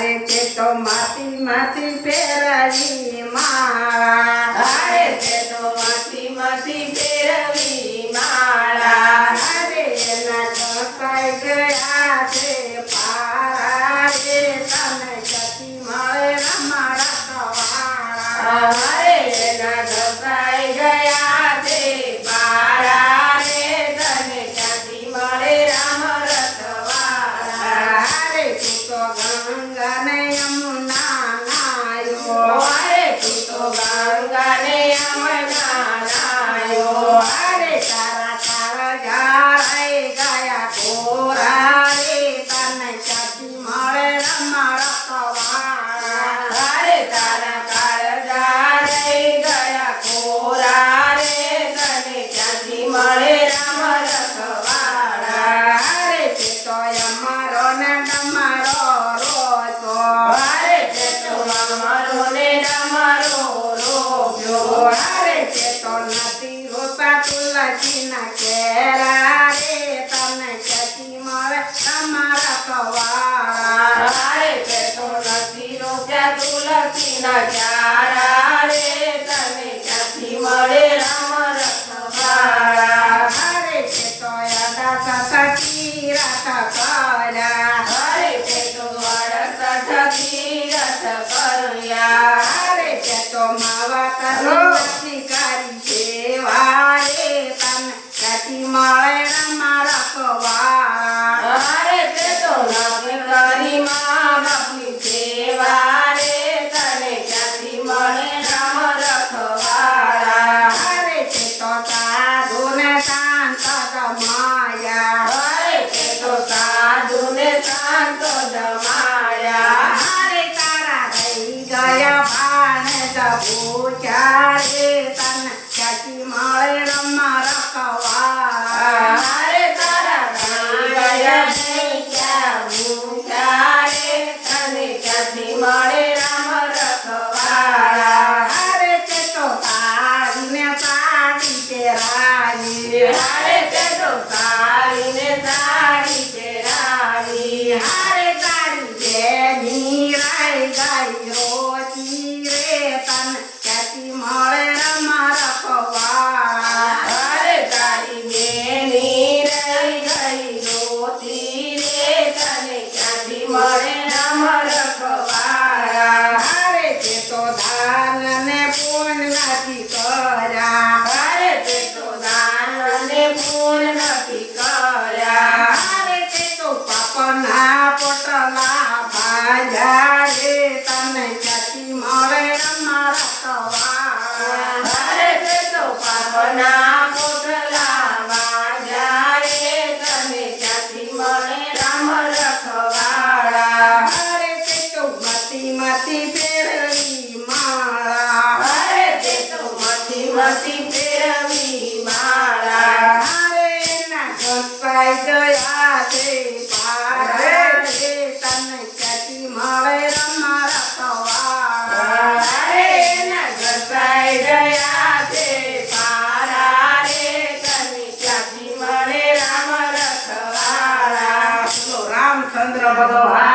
તારે તે તો માટી માટી ફેરવી માળા તારે તે Latina, Latina, que era Yes. રે તન ચાચી માળે રમા રાખવા. રે તારા ગાયા ભૈયા હું તારે તન ચાચી માળે રામ રખવા. રે તે તો તારીને તારી તે રાજી રે તે તો તારીને તારી તે ગયા છે પારે તને ક્યાંથી મળે રમારા સવારે. ઘસાઈ ગયા છે પારારે તને ક્યાંથી મળે રામ રખવારા રામચંદ્ર ભગવાન